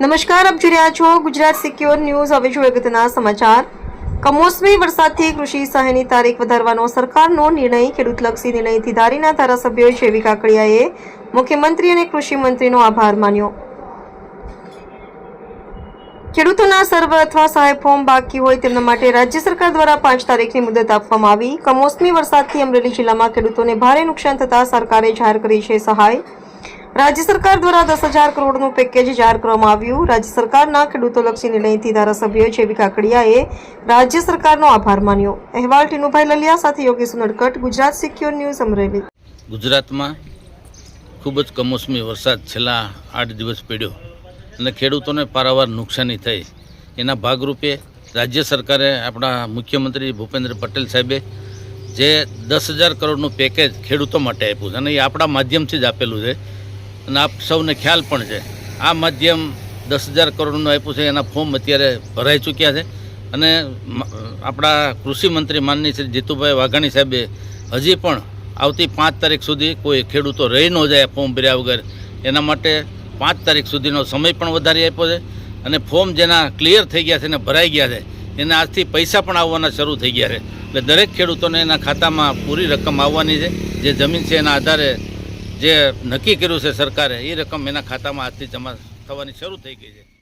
નમસ્કાર, આપ જોઈ રહ્યા છો ગુજરાત સિક્યોર ન્યૂઝ. હવે જોઈએ અગત્યના સમાચાર. કમોસમી વરસાદથી કૃષિ સહાયની તારીખ વધારવાનો સરકારનો નિર્ણય. ખેડૂતલક્ષી નિર્ણયથી ધારીના ધારાસભ્યો જેવી કાકડિયાએ મુખ્યમંત્રી અને કૃષિ મંત્રીનો આભાર માન્યો. ખેડૂતોના સર્વ અથવા સહાય ફોર્મ બાકી હોય તેમના માટે રાજ્ય સરકાર દ્વારા પાંચ તારીખની મુદત આપવામાં આવી. કમોસમી વરસાદથી અમરેલી જિલ્લામાં ખેડૂતોને ભારે નુકસાન થતા સરકારે જાહેર કરી છે સહાય. રાજ્ય સરકાર દ્વારા દસ હજાર કરોડનું પેકેજ જાહેર કરવામાં આવ્યું. રાજ્ય સરકારના ખેડૂતોલક્ષી નિર્ણયથી ધારાસભ્ય જેવી કાકડિયાએ રાજ્ય સરકારનો આભાર માન્યો. અહેવાલ ટીનુભાઈ લલિયા સાથે યોગેશ નડકટ, ગુજરાત સિક્યોર ન્યૂઝ અમરેલી. ગુજરાતમાં ખૂબ જ કમોસમી વરસાદ છેલ્લા આઠ દિવસ પડ્યો અને ખેડૂતોને પારાવાર નુકસાની થઈ. એના ભાગરૂપે રાજ્ય સરકારે આપણા મુખ્યમંત્રી ભૂપેન્દ્ર પટેલ સાહેબે જે દસ હજાર કરોડનું પેકેજ ખેડૂતો માટે આપ્યું છે અને એ આપણા માધ્યમથી જ આપેલું છે. અને આપ સૌને ખ્યાલ પણ છે. આ માધ્યમ દસ હજાર કરોડનું આપ્યું છે, એના ફોર્મ અત્યારે ભરાઈ ચૂક્યા છે. અને આપણા કૃષિ મંત્રી માનની શ્રી જીતુભાઈ વાઘાણી સાહેબે હજી પણ આવતી પાંચ તારીખ સુધી કોઈ ખેડૂતો રહી ન જાય ફોર્મ ભર્યા વગર. એના માટે પાંચ તારીખ સુધીનો સમય પણ વધારી આપ્યો છે અને ફોર્મ જેના ક્લિયર થઈ ગયા છે અને ભરાઈ ગયા છે, એને આજથી પૈસા પણ આવવાના શરૂ થઈ ગયા છે. એટલે દરેક ખેડૂતોને એના ખાતામાં પૂરી રકમ આવવાની છે. જે જમીન છે એના આધારે જે નક્કી કર્યું છે સરકારે, એ રકમ એના ખાતામાં આજથી જમા થવાની શરૂ થઈ ગઈ છે.